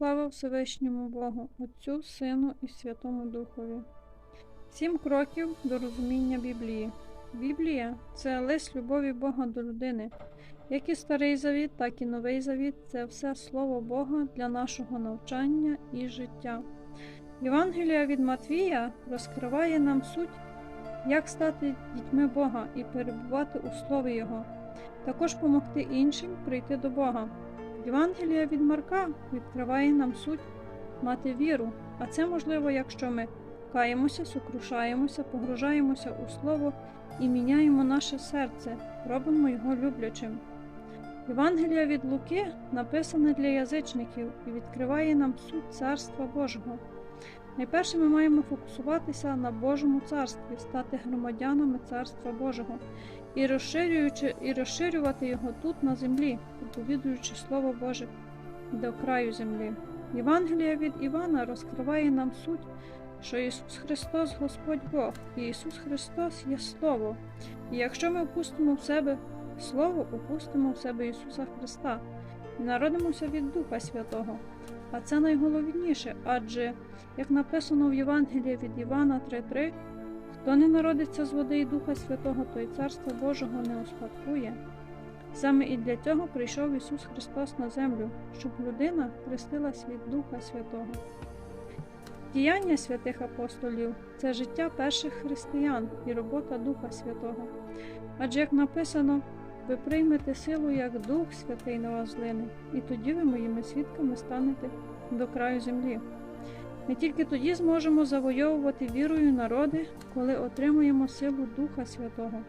Слава Всевишньому Богу, Отцю, Сину і Святому Духові. Сім кроків до розуміння Біблії. Біблія це лист любові Бога до людини. Як і Старий Завіт, так і Новий Завіт це все Слово Бога для нашого навчання і життя. Євангелія від Матвія розкриває нам суть, як стати дітьми Бога і перебувати у Слові Його, також помогти іншим прийти до Бога. Євангелія від Марка відкриває нам суть мати віру, а це можливо, якщо ми каємося, сокрушаємося, погружаємося у Слово і міняємо наше серце, робимо його люблячим. Євангелія від Луки написане для язичників і відкриває нам суть Царства Божого. Найперше ми маємо фокусуватися на Божому царстві, стати громадянами Царства Божого і, розширюючи, і розширювати його тут на землі, проповідуючи Слово Боже до краю землі. Євангелія від Івана розкриває нам суть, що Ісус Христос Господь Бог, і Ісус Христос є Слово. І якщо ми впустимо в себе Слово, упустимо в себе Ісуса Христа і народимося від Духа Святого. А це найголовніше, адже, як написано в Євангелії від Івана 3:3, хто не народиться з води і Духа Святого, той Царства Божого не успадкує. Саме і для цього прийшов Ісус Христос на землю, щоб людина хрестилась від Духа Святого. Діяння святих апостолів це життя перших християн і робота Духа Святого. Адже, як написано, ви приймете силу, як Дух Святий на вас злине, і тоді ви моїми свідками станете до краю землі. Ми тільки тоді зможемо завойовувати вірою народи, коли отримуємо силу Духа Святого,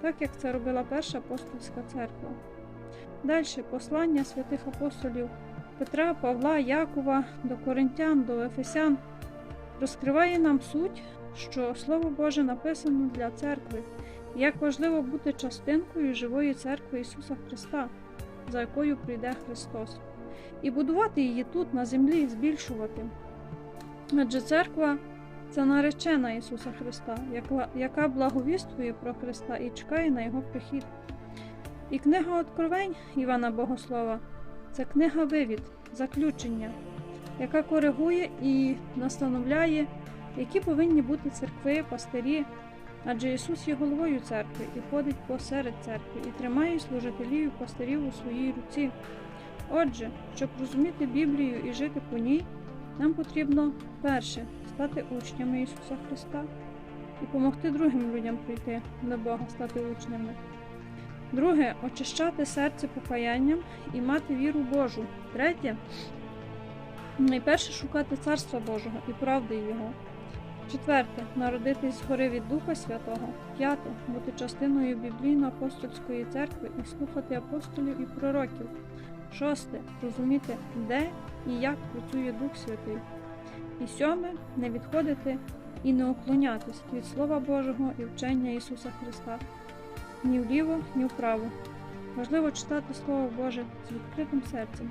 так як це робила Перша апостольська церква. Далі послання святих апостолів Петра, Павла, Якова до Коринтян, до Ефесян розкриває нам суть, що Слово Боже написано для церкви, як важливо бути частинкою живої церкви Ісуса Христа, за якою прийде Христос, і будувати її тут, на землі, збільшувати. Адже церква це наречена Ісуса Христа, яка благовіствує про Христа і чекає на Його прихід. І книга Откровень Івана Богослова це книга вивід, заключення, яка коригує і настановляє, які повинні бути церкви, пастирі, адже Ісус є головою церкви і ходить посеред церкви, і тримає служителів і пастирів у своїй руці. Отже, щоб розуміти Біблію і жити по ній, нам потрібно перше стати учнями Ісуса Христа і допомогти другим людям прийти до Бога, стати учнями. Друге очищати серце покаянням і мати віру Божу. Третє найперше шукати Царства Божого і правди Його. Четверте народитись згори від Духа Святого. П'яте бути частиною біблійно-апостольської церкви і слухати апостолів і пророків. Шосте розуміти, де і як працює Дух Святий. І сьоме не відходити і не уклонятись від Слова Божого і вчення Ісуса Христа ні вліво, ні вправо. Важливо читати Слово Боже з відкритим серцем,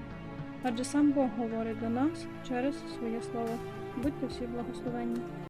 адже сам Бог говорить до нас через своє Слово. Будьте всі благословенні.